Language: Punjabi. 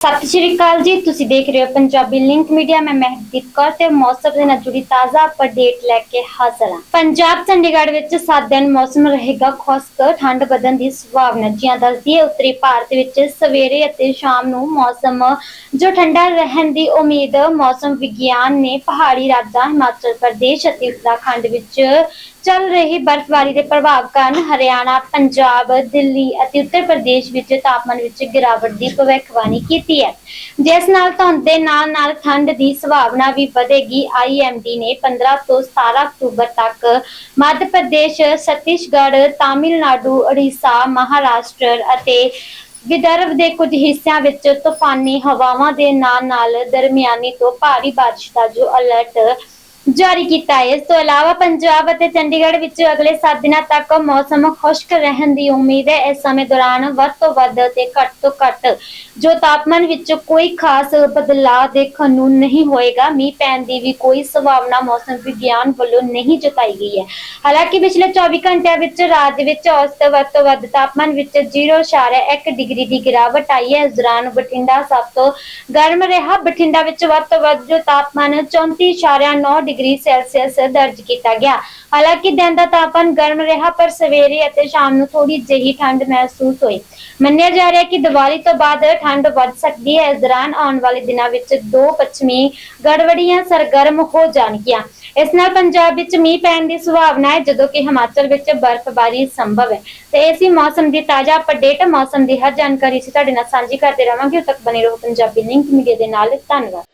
ਸਤਿ ਸ਼੍ਰੀ ਅਕਾਲ ਜੀ, ਤੁਸੀਂ ਦੇਖ ਰਹੇ ਹੋ ਪੰਜਾਬੀ ਲਿੰਕ ਮੀਡੀਆ ਮੈਂ ਮਹਿਕਦੀਪ ਕੌਰ ਤੇ ਮੌਸਮ ਦੇ ਨਾਲ ਜੁੜੀ ਤਾਜ਼ਾ ਅਪਡੇਟ ਲੈ ਕੇ ਹਾਜ਼ਰ ਹਾਂ। ਪੰਜਾਬ ਚੰਡੀਗੜ੍ਹ ਵਿੱਚ 7 ਦਿਨ ਮੌਸਮ ਰਹੇਗਾ ਖੁਸ਼ਕ, ਠੰਡ ਵਧਣ ਦੀ ਸੰਭਾਵਨਾ ਜਿਹਾ ਦੱਸਦੀ ਹੈ ਉੱਤਰੀ ਭਾਰਤ ਵਿੱਚ ਸਵੇਰੇ ਅਤੇ ਸ਼ਾਮ ਨੂੰ ਮੌਸਮ ਜੋ ਠੰਡਾ ਰਹਿਣ ਦੀ ਉਮੀਦ, ਮੌਸਮ ਵਿਗਿਆਨ ਨੇ ਪਹਾੜੀ ਰਾਜਾਂ, ਹਿਮਾਚਲ ਪ੍ਰਦੇਸ਼ ਅਤੇ ਉੱਤਰਾਖੰਡ ਵਿੱਚ ਚੱਲ ਰਹੀ ਬਰਫ਼ਬਾਰੀ ਦੇ ਪ੍ਰਭਾਵ ਕਾਰਨ ਹਰਿਆਣਾ, ਪੰਜਾਬ, ਦਿੱਲੀ ਅਤੇ ਉੱਤਰ ਪ੍ਰਦੇਸ਼ ਵਿੱਚ ਤਾਪਮਾਨ ਵਿੱਚ ਗਿਰਾਵਟ ਦੀ ਭਵਿੱਖਬਾਣੀ ਕੀਤੀ ਹੈ। ਜਿਸ ਨਾਲ ਧੁੰਦ ਦੇ ਨਾਲ ਨਾਲ ਠੰਡ ਦੀ ਸੰਭਾਵਨਾ ਵੀ ਵਧੇਗੀ। ਆਈਐਮਡੀ ਨੇ 15 ਤੋਂ 17 ਅਕਤੂਬਰ ਤੱਕ ਮੱਧ ਪ੍ਰਦੇਸ਼, ਛੱਤੀਸਗੜ੍ਹ, ਤਾਮਿਲਨਾਡੂ, ਉੜੀਸਾ, ਮਹਾਰਾਸ਼ਟਰ ਅਤੇ ਵਿਦਰਭ ਦੇ ਕੁਝ ਹਿੱਸਿਆਂ ਵਿੱਚ ਤੂਫਾਨੀ ਹਵਾਵਾਂ ਦੇ ਨਾਲ ਨਾਲ ਦਰਮਿਆਨੀ ਤੋਂ ਭਾਰੀ ਬਾਰਿਸ਼ ਦਾ ਜੋ ਅਲਰਟ ਜਾਰੀ ਕੀਤਾ ਹੈ। ਇਸ ਤੋਂ ਇਲਾਵਾ ਪੰਜਾਬ ਅਤੇ ਚੰਡੀਗੜ੍ਹ ਵਿੱਚ ਅਗਲੇ 7 ਦਿਨਾਂ ਤੱਕ ਮੌਸਮ ਖੁਸ਼ਕ ਰਹਿਣ ਦੀ ਉਮੀਦ ਹੈ। ਇਸ ਸਮੇਂ ਦੌਰਾਨ ਵੱਧ ਤੋਂ ਵੱਧ ਤੇ ਘੱਟ ਤੋਂ ਘੱਟ ਜੋ ਤਾਪਮਾਨ ਵਿੱਚ ਕੋਈ ਖਾਸ ਬਦਲਾਅ ਦੇਖਣ ਨੂੰ ਨਹੀਂ ਹੋਏਗਾ, ਮੀਂਹ ਪੈਣ ਦੀ ਵੀ ਕੋਈ ਸੰਭਾਵਨਾ ਮੌਸਮ ਵਿਗਿਆਨ ਵੱਲੋਂ ਨਹੀਂ ਜਤਾਈ ਗਈ ਹੈ। ਹਾਲਾਂਕਿ ਪਿਛਲੇ 24 ਘੰਟਿਆਂ ਵਿੱਚ ਰਾਤ ਦੇ ਵਿੱਚ ਔਸਤ ਵੱਧ ਤੋਂ ਵੱਧ ਤਾਪਮਾਨ ਵਿੱਚ 0.1 ਡਿਗਰੀ ਦੀ ਗਿਰਾਵਟ ਆਈ ਹੈ। ਇਸ ਦੌਰਾਨ ਬਠਿੰਡਾ ਸਭ ਤੋਂ ਗਰਮ ਰਿਹਾ। ਬਠਿੰਡਾ ਵਿੱਚ ਵੱਧ ਤੋਂ ਵੱਧ ਜੋ ਤਾਪਮਾਨ 34.9 ਡਿਗਰੀ ਡਿਗਰੀ ਸੈਲਸੀਅਸ ਦਰਜ ਕੀਤਾ ਗਿਆ। ਹਾਲਾਂਕਿ ਦਿਨ ਦਾ ਤਾਪਮਾਨ ਗਰਮ ਰਿਹਾ, ਪਰ ਸਵੇਰੇ ਅਤੇ ਸ਼ਾਮ ਨੂੰ ਥੋੜੀ ਜਿਹੀ ਠੰਡ ਮਹਿਸੂਸ ਹੋਈ। ਮੰਨਿਆ ਜਾ ਰਿਹਾ ਹੈ ਕਿ ਦੀਵਾਲੀ ਤੋਂ ਬਾਅਦ ਠੰਡ ਵੱਧ ਸਕਦੀ ਹੈ। ਇਸ ਦੌਰਾਨ ਆਉਣ ਵਾਲੇ ਦਿਨਾਂ ਵਿੱਚ ਦੋ ਪੱਛਮੀ ਗੜਬੜੀਆਂ ਸਰਗਰਮ ਹੋ ਜਾਣਗੀਆਂ। ਇਸ ਨਾਲ ਪੰਜਾਬ ਵਿੱਚ ਮੀਂਹ ਪੈਣ ਦੀ ਸੰਭਾਵਨਾ ਹੈ, ਜਦੋਂ ਕਿ ਹਿਮਾਚਲ ਵਿੱਚ ਬਰਫ਼ਬਾਰੀ ਸੰਭਵ ਹੈ। ਤੇ ਇਸੇ ਮੌਸਮ ਦੀ ਤਾਜ਼ਾ ਅਪਡੇਟ। ਮੌਸਮ ਦੀ ਹਰ ਜਾਣਕਾਰੀ ਅਸੀਂ ਤੁਹਾਡੇ ਨਾਲ ਸਾਂਝੀ ਕਰਦੇ ਰਵਾਂਗੇ ਉਦੋਂ ਤੱਕ ਬਣੇ ਰਹੋ ਪੰਜਾਬੀ ਲਿੰਕ ਮੀਡੀਆ ਦੇ ਨਾਲ। ਧੰਨਵਾਦ।